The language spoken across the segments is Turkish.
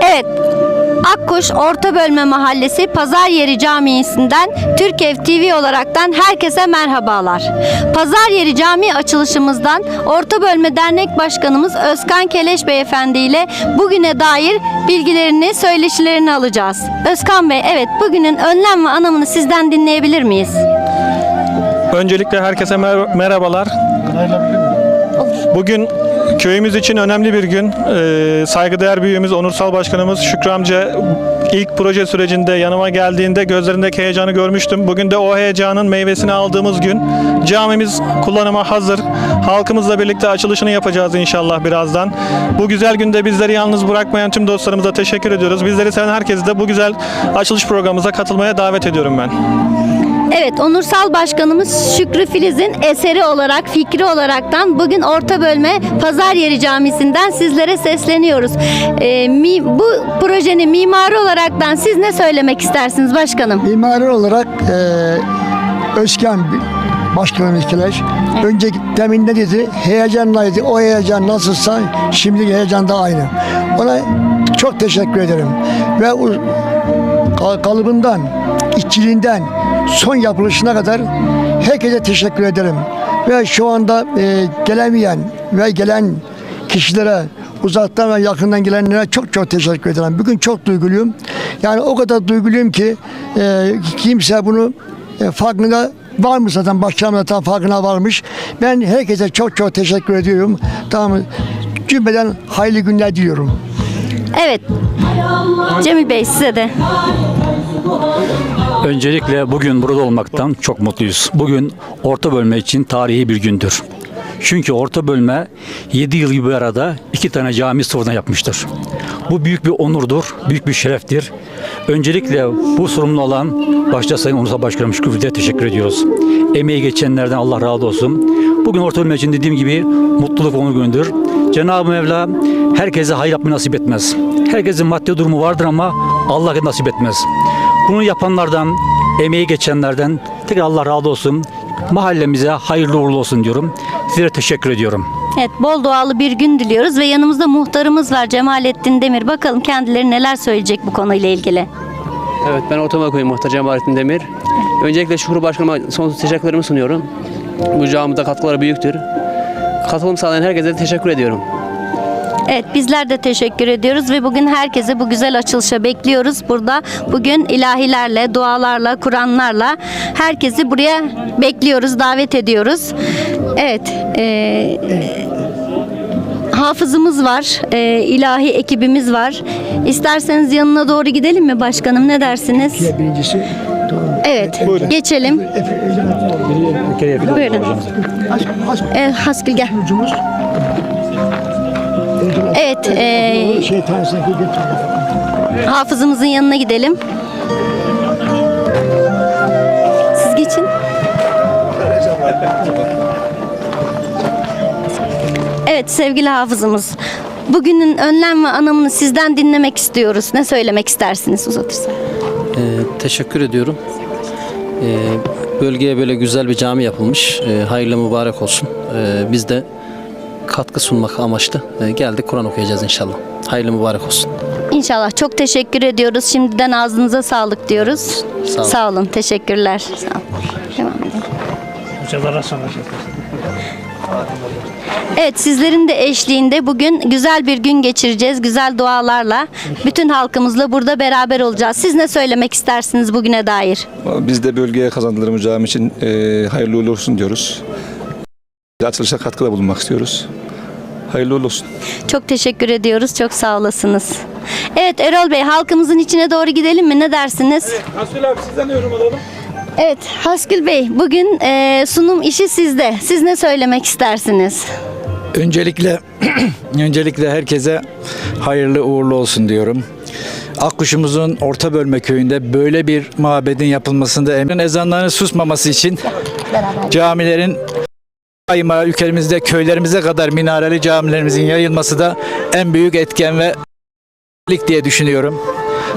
Evet. Akkuş Orta Bölme Mahallesi Pazar Yeri Camii'sinden Türk Ev TV olaraktan herkese merhabalar. Pazar Yeri Camii açılışımızdan Orta Bölme Dernek Başkanımız Özkan Keleş Beyefendi ile bugüne dair bilgilerini, söyleşilerini alacağız. Özkan Bey, evet bugünün önlem ve anlamını sizden dinleyebilir miyiz? Öncelikle herkese mer- merhabalar. Bugün köyümüz için önemli bir gün. Ee, saygıdeğer büyüğümüz, onursal başkanımız Şükrü amca ilk proje sürecinde yanıma geldiğinde gözlerindeki heyecanı görmüştüm. Bugün de o heyecanın meyvesini aldığımız gün. Camimiz kullanıma hazır. Halkımızla birlikte açılışını yapacağız inşallah birazdan. Bu güzel günde bizleri yalnız bırakmayan tüm dostlarımıza teşekkür ediyoruz. Bizleri seven herkesi de bu güzel açılış programımıza katılmaya davet ediyorum ben. Evet, onursal başkanımız Şükrü Filiz'in eseri olarak, fikri olaraktan bugün Orta Bölme Pazar Yeri Camisi'nden sizlere sesleniyoruz. Ee, mi- bu projenin mimarı olaraktan siz ne söylemek istersiniz başkanım? Mimari olarak e, Özkan Başkanımız Kileş önce demin ne dedi? Heyecanlıydı. O heyecan nasılsa şimdiki heyecan da aynı. Ona çok teşekkür ederim. Ve kalıbından, işçiliğinden son yapılışına kadar herkese teşekkür ederim. Ve şu anda e, gelemeyen ve gelen kişilere uzaktan ve yakından gelenlere çok çok teşekkür ederim. Bugün çok duyguluyum. Yani o kadar duyguluyum ki e, kimse bunu e, farkında var mı zaten başkanım zaten farkına varmış. Ben herkese çok çok teşekkür ediyorum. Tamam cümleden hayırlı günler diliyorum. Evet. Cemil Bey size de. Öncelikle bugün burada olmaktan çok mutluyuz. Bugün orta bölme için tarihi bir gündür. Çünkü orta bölme 7 yıl bir arada iki tane cami sıfırdan yapmıştır. Bu büyük bir onurdur, büyük bir şereftir. Öncelikle bu sorumlu olan başta Sayın Onursal Başkanım Şükrü teşekkür ediyoruz. Emeği geçenlerden Allah razı olsun. Bugün orta bölme için dediğim gibi mutluluk onur günüdür. Cenab-ı Mevla herkese hayır yapmayı nasip etmez. Herkesin maddi durumu vardır ama Allah nasip etmez. Bunu yapanlardan, emeği geçenlerden tekrar Allah razı olsun. Mahallemize hayırlı uğurlu olsun diyorum. Sizlere teşekkür ediyorum. Evet, bol dualı bir gün diliyoruz ve yanımızda muhtarımız var Cemalettin Demir. Bakalım kendileri neler söyleyecek bu konuyla ilgili. Evet ben Ortama Koyu Muhtar Cemalettin Demir. Öncelikle Şükrü Başkanıma sonsuz teşekkürlerimi sunuyorum. Bu camide katkıları büyüktür. Katılım sağlayan herkese de teşekkür ediyorum. Evet bizler de teşekkür ediyoruz ve bugün herkese bu güzel açılışa bekliyoruz. Burada bugün ilahilerle, dualarla, Kur'anlarla herkesi buraya bekliyoruz, davet ediyoruz. Evet. e, hafızımız var, e, ilahi ekibimiz var. İsterseniz yanına doğru gidelim mi başkanım? Ne dersiniz? Birincisi Evet, geçelim. Buyurun. E, Haskül gel. Evet, e, şeytan sekreter. hafızımızın yanına gidelim. Siz geçin. Evet sevgili hafızımız. Bugünün önlem ve anlamını sizden dinlemek istiyoruz. Ne söylemek istersiniz uzatırsa? Ee, teşekkür ediyorum. Ee, bölgeye böyle güzel bir cami yapılmış. Ee, hayırlı mübarek olsun. Ee, biz de katkı sunmak amaçlı ee, geldik Kur'an okuyacağız inşallah. Hayırlı mübarek olsun. İnşallah çok teşekkür ediyoruz. Şimdiden ağzınıza sağlık diyoruz. Sağ olun. Sağ olun. Teşekkürler. Sağ olun. Devam edelim. Evet sizlerin de eşliğinde bugün güzel bir gün geçireceğiz. Güzel dualarla bütün halkımızla burada beraber olacağız. Siz ne söylemek istersiniz bugüne dair? Biz de bölgeye kazandırdığımız cami için e, hayırlı uğurlu olsun diyoruz. Açılışa katkıda bulunmak istiyoruz. Hayırlı olsun. Çok teşekkür ediyoruz. Çok sağ olasınız. Evet Erol Bey halkımızın içine doğru gidelim mi? Ne dersiniz? Haskül abi sizden yorum alalım. Evet Haskül Bey bugün e, sunum işi sizde. Siz ne söylemek istersiniz? Öncelikle öncelikle herkese hayırlı uğurlu olsun diyorum. Akkuşumuzun orta bölme köyünde böyle bir mabedin yapılmasında emrin ezanlarının susmaması için camilerin daima ülkemizde köylerimize kadar minareli camilerimizin yayılması da en büyük etken ve diye düşünüyorum.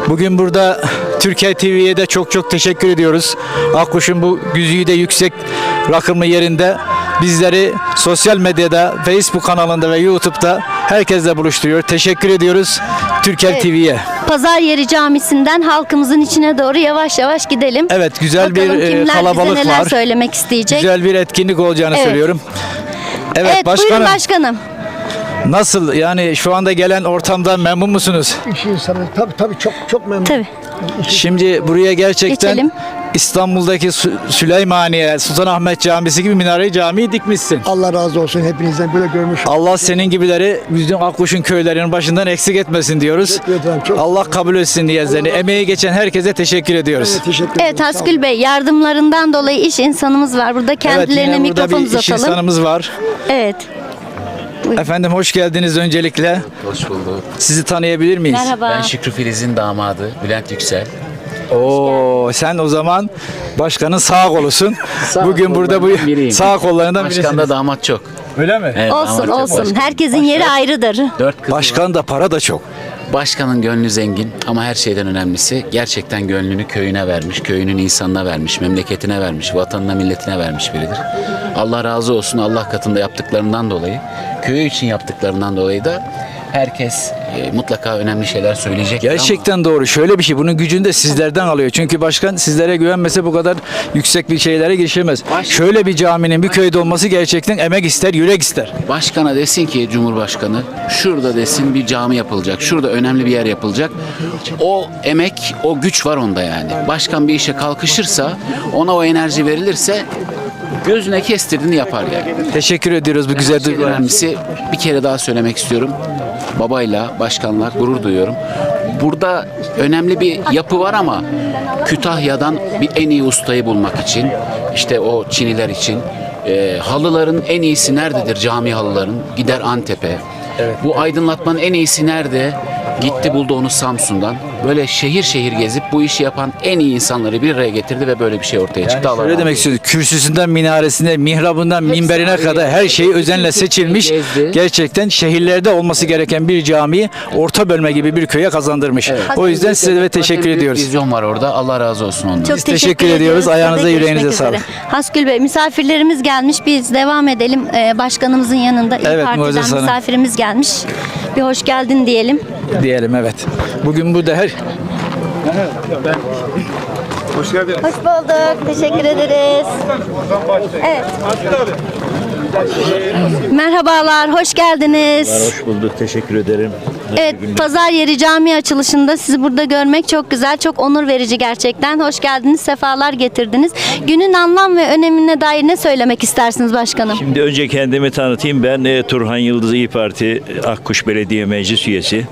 Bugün burada Türkiye TV'ye de çok çok teşekkür ediyoruz. Akkuş'un bu güzide yüksek rakımlı yerinde bizleri sosyal medyada, Facebook kanalında ve YouTube'da herkesle buluşturuyor. Teşekkür ediyoruz Türker Evet. TV'ye. Pazar Yeri Camisi'nden halkımızın içine doğru yavaş yavaş gidelim. Evet güzel Bakalım bir e, kimler kalabalık bize neler var. söylemek isteyecek. Güzel bir etkinlik olacağını Evet. söylüyorum. Evet, evet başkanım buyurun başkanım. nasıl yani şu anda gelen ortamdan memnun musunuz? İş insanı tabii tabii çok çok memnun. Tabii. Şimdi buraya gerçekten Geçelim. İstanbul'daki Sü- Süleymaniye, Sultanahmet Camisi gibi minare camiyi dikmişsin. Allah razı olsun hepinizden böyle görmüş. Allah senin gibileri bizim Akkuş'un köylerinin başından eksik etmesin diyoruz. Çok- Allah kabul etsin niyazlarını. Emeği geçen herkese teşekkür ediyoruz. Evet, teşekkür ederim. Evet Haskül Bey yardımlarından dolayı iş insanımız var. Burada Evet kendilerine burada mikrofon bir iş uzatalım. insanımız var. Evet. Efendim hoş geldiniz öncelikle. Hoş bulduk. Sizi tanıyabilir miyiz? Merhaba. Ben Şükrü Filiz'in damadı Bülent Yüksel. Oo, sen o zaman başkanın sağ kolusun. Bugün burada bu kollarından biriyim. sağ kollarından Başkan birisiniz. da damat çok. Öyle mi? Evet, olsun damat çok olsun. başkan. Herkesin yeri ayrıdır. Dört kızı var. Başkan da para da çok. Başkanın gönlü zengin ama her şeyden önemlisi gerçekten gönlünü köyüne vermiş, köyünün insanına vermiş, memleketine vermiş, vatanına, milletine vermiş biridir. Allah razı olsun Allah katında yaptıklarından dolayı, köyü için yaptıklarından dolayı da herkes e, mutlaka önemli şeyler söyleyecek. Gerçekten doğru. Şöyle bir şey. Bunun gücünü de sizlerden alıyor. Çünkü başkan sizlere güvenmese bu kadar yüksek bir şeylere girişemez. Baş- Şöyle bir caminin bir köyde olması gerçekten emek ister, yürek ister. Başkana desin ki Cumhurbaşkanı şurada desin bir cami yapılacak. Şurada önemli bir yer yapılacak. O emek, o güç var onda yani. Başkan bir işe kalkışırsa, ona o enerji verilirse gözüne kestirdiğini yapar yani. Teşekkür ediyoruz bu güzel şeyden duygular. önemlisi bir kere daha söylemek istiyorum. Babayla, başkanlar gurur duyuyorum. Burada önemli bir yapı var ama Kütahya'dan bir en iyi ustayı bulmak için, işte o Çiniler için, e, halıların en iyisi nerededir cami halıların? Gider Antep'e. Bu aydınlatmanın en iyisi nerede? Gitti buldu onu Samsun'dan. Böyle şehir şehir gezip bu işi yapan en iyi insanları bir araya getirdi ve böyle bir şey ortaya çıktı. Allah Öyle razı demek olsun. istiyoruz. Kürsüsünden minaresine, mihrabından minberine kadar her şey özenle seçilmiş. gezdi. Gerçekten şehirlerde olması gereken bir camiyi orta bölme gibi bir köye kazandırmış. O yüzden size de teşekkür ediyoruz. Vizyon var orada. Allah razı olsun ondan. Çok Biz teşekkür ediyoruz. Ayağınıza, yüreğinize üzere. sağlık. Haskül Bey misafirlerimiz gelmiş. Biz devam edelim. Ee, başkanımızın yanında İYİ Evet, Parti'den Muazzez Hanım. misafirimiz gelmiş. Bir hoş geldin diyelim. Diyelim evet. Bugün burada her Hoş bulduk. Teşekkür ederiz. Evet. Merhabalar, hoş geldiniz. Hoş bulduk, teşekkür ederim. Evet, Pazar Yeri Cami açılışında sizi burada görmek çok güzel, çok onur verici gerçekten. Hoş geldiniz, sefalar getirdiniz. Günün anlam ve önemine dair ne söylemek istersiniz başkanım? Şimdi önce kendimi tanıtayım. Ben e, Turhan Yıldız İyi Parti Akkuş Belediye Meclis Üyesi.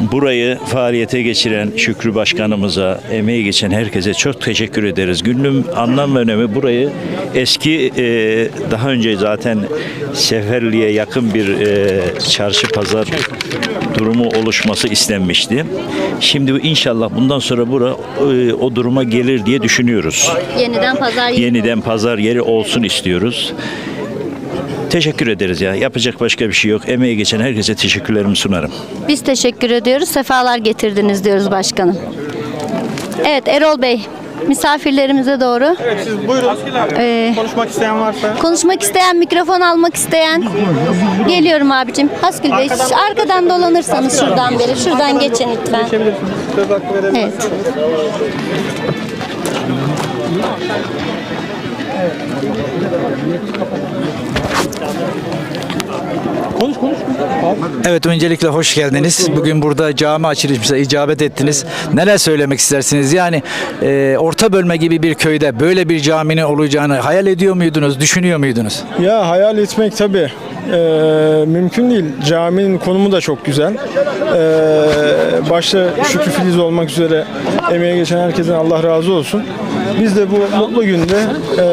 Burayı faaliyete geçiren Şükrü Başkanımıza, emeği geçen herkese çok teşekkür ederiz. Günün anlam ve önemi burayı eski e, daha önce zaten Seferli'ye yakın bir e, çarşı pazar durumu oluşması istenmişti. Şimdi inşallah bundan sonra bura e, o duruma gelir diye düşünüyoruz. Yeniden Pazar Yeri. Yeniden pazar yeri olsun istiyoruz. Teşekkür ederiz ya. Yapacak başka bir şey yok. Emeği geçen herkese teşekkürlerimi sunarım. Biz teşekkür ediyoruz, sefalar getirdiniz diyoruz başkanım. Evet Erol Bey, misafirlerimize doğru. Siz buyurun. Ee, Konuşmak isteyen varsa. konuşmak isteyen, mikrofon almak isteyen. Geliyorum abicim. Haskül Bey, arkadan dolanırsanız şuradan beri. Şuradan geçin lütfen. Söz verelim. Evet. Evet öncelikle hoş geldiniz. Bugün burada cami açılışımıza icabet ettiniz. Neler söylemek istersiniz? Yani e, orta bölme gibi bir köyde böyle bir caminin olacağını hayal ediyor muydunuz, düşünüyor muydunuz? Ya hayal etmek tabii eee, mümkün değil. Caminin konumu da çok güzel. Eee başta Şükrü Filiz olmak üzere emeğe geçen herkesten Allah razı olsun. Biz de bu mutlu günde eee,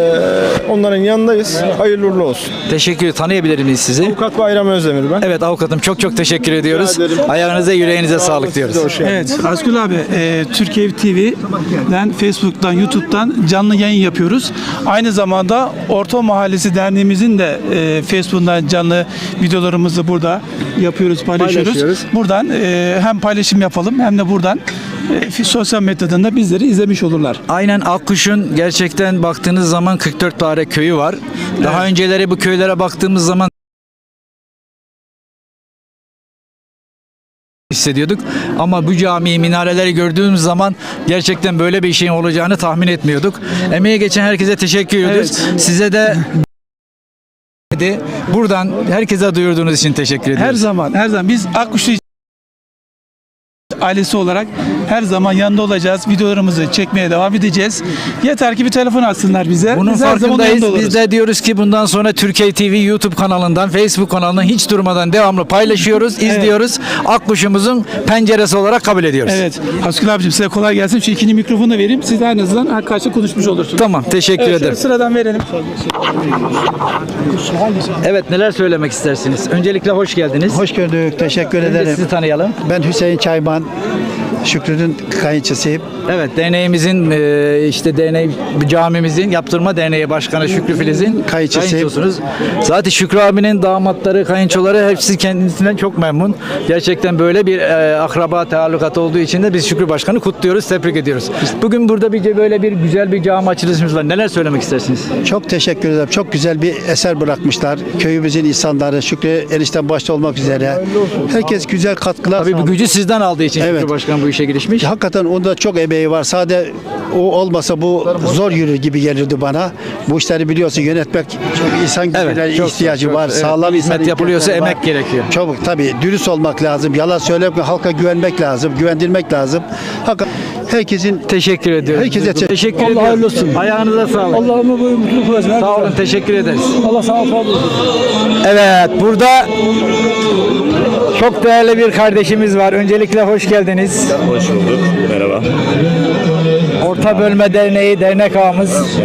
onların yanındayız. Hayırlı uğurlu olsun. Teşekkür. Tanıyabilir miyiz sizi? Avukat Bayram Özdemir ben. Evet avukatım çok çok teşekkür ediyoruz. Ayağınıza yüreğinize sağlık diyoruz. Evet Askül abi e, Türkiye TV'den, Facebook'tan, YouTube'dan canlı yayın yapıyoruz. Aynı zamanda Orta Mahallesi Derneğimizin de e, Facebook'tan canlı videolarımızı burada yapıyoruz, paylaşıyoruz. Paylaşıyoruz. Buradan e, hem paylaşım yapalım hem de buradan e, sosyal medyadan da bizleri izlemiş olurlar. Aynen Akkuş'un gerçekten baktığınız zaman 44 tane köyü var. Daha önceleri bu köylere baktığımız zaman hissediyorduk. Ama bu camiyi, minareleri gördüğümüz zaman gerçekten böyle bir şeyin olacağını tahmin etmiyorduk. Emeği geçen herkese teşekkür ediyoruz. Size de buradan herkese duyurduğunuz için teşekkür ediyoruz. Her zaman, her zaman biz Akkuşlu ailesi olarak her zaman yanında olacağız. Videolarımızı çekmeye devam edeceğiz. Yeter ki bir telefon atsınlar bize. Bunun Biz her zaman farkındayız. oluruz. Biz de diyoruz ki bundan sonra Türkiye TV YouTube kanalından, Facebook kanalından hiç durmadan devamlı paylaşıyoruz, izliyoruz. Akkuşumuzun penceresi olarak kabul ediyoruz. Evet. Haskül abicim size kolay gelsin. Şu ikinci mikrofonu da vereyim. Siz de en azından karşı konuşmuş olursunuz. Tamam, teşekkür Evet, ederim. Sıradan verelim. Evet, neler söylemek istersiniz? Öncelikle hoş geldiniz. Hoş gördük. Teşekkür Önce ederim. sizi tanıyalım. Ben Hüseyin Çayman. Şükrü'nün kayınçısıyım. Evet, derneğimizin e, işte derneği camimizin yaptırma derneği başkanı Şükrü Filiz'in Kayınçısıyım. kayınçosunuz. Zaten Şükrü abinin damatları, kayınçoları hepsi kendisinden çok memnun. Gerçekten böyle bir e, akraba taallukatı olduğu için de biz Şükrü Başkan'ı kutluyoruz, tebrik ediyoruz. Bugün burada bir böyle bir güzel bir cami açılışımız var. Neler söylemek istersiniz? Çok teşekkür ederim. Çok güzel bir eser bırakmışlar. Köyümüzün insanları, Şükrü enişten başta olmak üzere. Herkes güzel katkılar Tabii bu gücü sizden aldığı için Evet. Şükrü Başkan bu işe girişmiş. Hakikaten onda çok emeği var. Sade o olmasa bu zor yürür gibi gelirdi bana. Bu işleri biliyorsun yönetmek çok insan gücüne Evet, çok ihtiyacı çok. var. Evet, Sağlam bir insan hizmet yapılıyorsa ihtiyaçları emek gerekiyor. Çabuk tabii dürüst olmak lazım. Yalan söylemek, halka güvenmek lazım. Güvendirmek lazım. Hakikaten herkesin Teşekkür ediyoruz. Herkese te- teşekkür Allah ediyoruz. hayırlı olsun. Ayağınıza sağlık. Allah'ıma böyle mutluluk versin. Sağ olun, teşekkür ederiz. Allah sağ olsun. Evet, burada çok değerli bir kardeşimiz var. Öncelikle hoş geldiniz. Hoş bulduk. Merhaba. Orta Bölme Derneği dernek ağamız.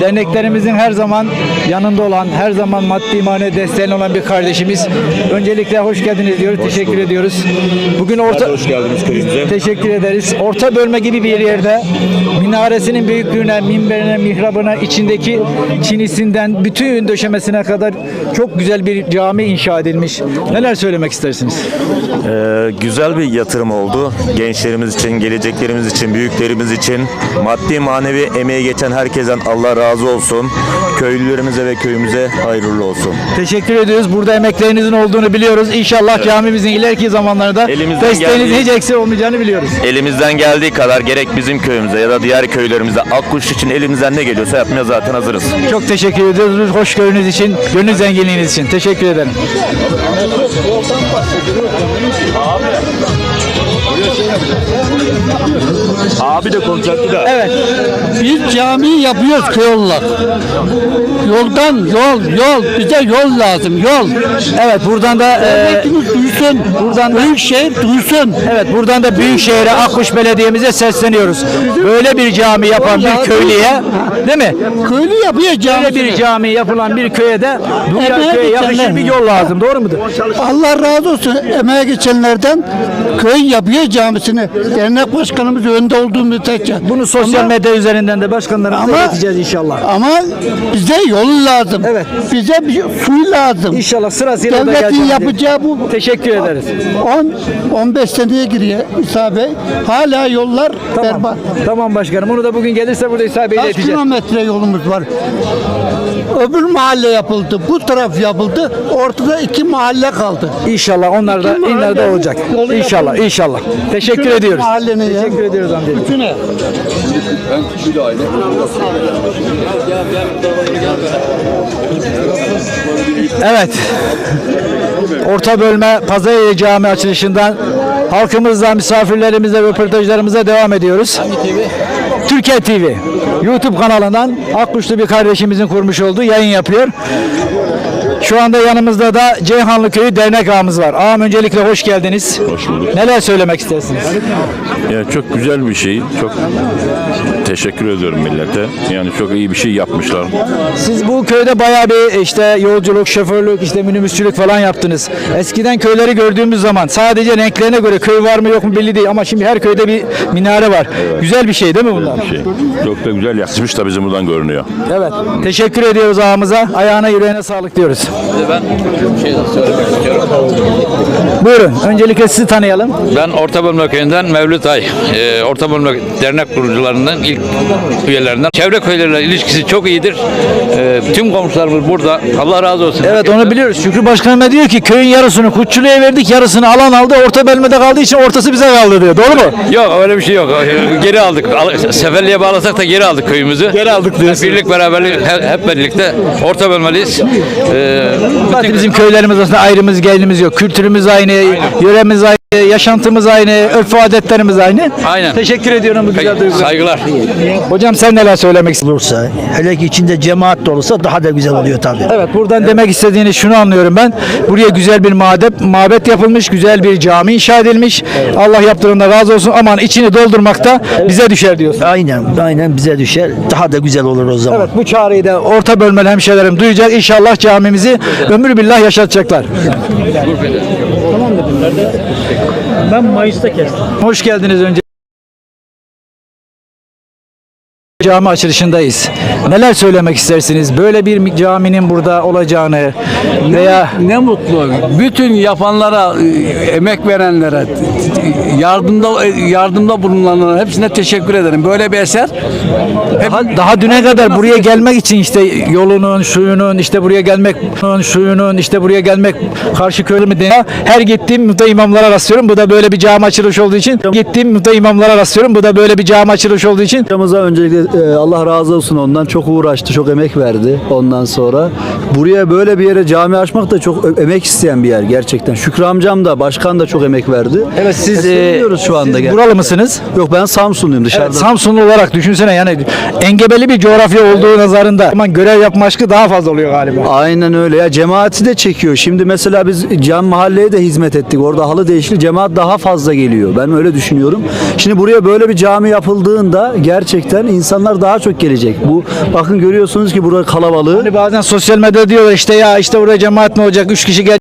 Derneklerimizin her zaman yanında olan, her zaman maddi manevi desteğin olan bir kardeşimiz. Öncelikle hoş geldiniz diyoruz. teşekkür ediyoruz. Bugün orta Hoş geldiniz köyümüze. Teşekkür ederiz. Orta bölme gibi bir yerde minaresinin büyüklüğüne, minberine, mihrabına, içindeki çinisinden bütün döşemesine kadar çok güzel bir cami inşa edilmiş. Neler söylemek istersiniz? Ee, güzel bir yatırım oldu. Gençlerimiz için, geleceklerimiz için, büyüklerimiz için. Maddi manevi emeği geçen herkesten Allah razı olsun. Köylülerimize ve köyümüze hayırlı olsun. Teşekkür ediyoruz. Burada emeklerinizin olduğunu biliyoruz. İnşallah camimizin ileriki zamanlarda Elimizden desteğinizin geldiği- hiç eksik olmayacağını biliyoruz. Elimizden geldiği kadar gerek bizim köyümüze ya da diğer köylerimize Akkuş için elimizden ne geliyorsa yapmaya zaten hazırız. Çok teşekkür ediyoruz. Hoşgörünüz için, gönül zenginliğiniz için. Teşekkür ederim. Abi de konuşacaktı da. Evet. Biz cami yapıyoruz köy olarak. Yoldan yol yol bize yol lazım yol. Evet buradan da e, duysun. buradan da Büyükşehir duysun. Evet buradan da Büyükşehir'e Akkuş Belediye'mize sesleniyoruz. Böyle bir cami yapan bir köylüye değil mi? Köylü yapıyor Böyle cami. bir cami yapılan bir köye de Dünya köye yakışır bir yol lazım. Doğru mudur? Allah razı olsun emeğe geçenlerden köy yapıyor camisini. Dernek başkanımız önde olduğu müddetçe. Bunu sosyal Ama- medya üzerinden de başkanlarımıza Ama- ileteceğiz inşallah. Ama bize yol lazım. Evet. Bize bir su lazım. İnşallah sırasıyla da Devletin geleceğiz. yapacağı bu. Teşekkür ederiz. 10 15 seneye giriyor İsa Bey. Hala yollar Tamam. berbat. Tamam başkanım. Onu da bugün gelirse burada İsa Bey'le Kaç ileteceğiz. kilometre yolumuz var? Öbür mahalle yapıldı, bu taraf yapıldı. Ortada iki mahalle kaldı. İnşallah onlar da de olacak. İnşallah, yapıldı. inşallah. Teşekkür Bütün ediyoruz. mahallenin ya. Teşekkür ediyoruz amcacığım. Bütüne. Evet. Orta bölme Pazarıyla Cami açılışından halkımızla, misafirlerimizle, röportajlarımıza devam ediyoruz. Türkiye TV YouTube kanalından Akkuşlu bir kardeşimizin kurmuş olduğu yayın yapıyor. Şu anda yanımızda da Ceyhanlı Köyü dernek ağamız var. Ağam öncelikle hoş geldiniz. Hoş bulduk. Neler söylemek istersiniz? Yani çok güzel bir şey. Çok teşekkür ediyorum millete. Yani çok iyi bir şey yapmışlar. Siz bu köyde bayağı bir işte yolculuk, şoförlük, işte minibüsçülük falan yaptınız. Eskiden köyleri gördüğümüz zaman sadece renklerine göre köy var mı yok mu belli değil ama şimdi her köyde bir minare var. Güzel bir şey değil mi bunlar? Şey. Çok da güzel yakışmış da bizim buradan görünüyor. Evet. Teşekkür ediyoruz ağamıza. Ayağına yüreğine sağlık diyoruz. Ben şey söylemek istiyorum. Buyurun. Öncelikle sizi tanıyalım. Ben Orta Bölme Köyü'nden Mevlüt Ay. Ee, Orta Bölme Dernek kurucularından ilk üyelerinden. Çevre köyleriyle ilişkisi çok iyidir. Ee, tüm komşularımız burada. Allah razı olsun. Evet onu biliyoruz. Şükrü Başkanım da diyor ki köyün yarısını Kutçulu'ya verdik, yarısını alan aldı. Orta bölmede kaldığı için ortası bize kaldı diyor. Doğru mu? Yok öyle bir şey yok. Geri aldık. Al- Seferliğe bağlasak da geri aldık köyümüzü. Geri aldık diyorsun. Birlik beraberlik he- hep birlikte Orta Bölmeliyiz. Ee, Zaten bizim köylerimiz arasında ayrımız gelinimiz yok. Kültürümüz aynı, yöremiz aynı, yaşantımız aynı, örf adetlerimiz aynı. Aynen. Teşekkür ediyorum bu güzel duygular. Saygılar. Hocam sen neler söylemek istiyorsun? Olursa, hele ki içinde cemaat de olursa daha da güzel oluyor tabii. Evet buradan demek istediğini şunu anlıyorum ben. Buraya güzel bir mabet, mabet yapılmış, güzel bir cami inşa edilmiş. Allah yaptığında razı olsun. Aman içini doldurmakta bize düşer diyorsun. Aynen, aynen bize düşer. Daha da güzel olur o zaman. Evet bu çağrıyı da orta bölmeli hemşehrilerim duyacak. İnşallah camimizi ömür billah yaşatacaklar. Ben Mayıs'ta kestim. Hoş geldiniz önce. Cami açılışındayız. Neler söylemek istersiniz? Böyle bir caminin burada olacağını veya Ne mutlu. Bütün yapanlara, emek verenlere, yardımda yardımda bulunanlara hepsine teşekkür ederim. Böyle bir eser daha, daha düne kadar buraya gelmek için işte yolunun, şuyunun, işte buraya gelmek, şuyunun, işte buraya gelmek karşı köylü mü diye her gittiğim muhta imamlara rastlıyorum. Bu da böyle bir cami açılış olduğu için gittiğim muhta imamlara rastlıyorum. Bu da böyle bir cami açılış olduğu için Hocamıza öncelikle e, Allah razı olsun ondan çok uğraştı, çok emek verdi ondan sonra. Buraya böyle bir yere cami açmak da çok emek isteyen bir yer gerçekten. Şükrü amcam da, başkan da çok emek verdi. Evet siz e, şu anda. siz buralı mısınız? Yok ben Samsunluyum dışarıda. Evet, Samsunlu olarak düşünsene yani engebeli bir coğrafya olduğu nazarında ama görev yapma aşkı daha fazla oluyor galiba. Aynen öyle ya cemaati de çekiyor. Şimdi mesela biz cam mahalleye de hizmet ettik. Orada halı değişti. Cemaat daha fazla geliyor. Ben öyle düşünüyorum. Şimdi buraya böyle bir cami yapıldığında gerçekten insanlar daha çok gelecek. Bu bakın görüyorsunuz ki burada kalabalığı. Hani bazen sosyal medyada diyorlar işte ya işte oraya cemaat ne olacak? Üç kişi gel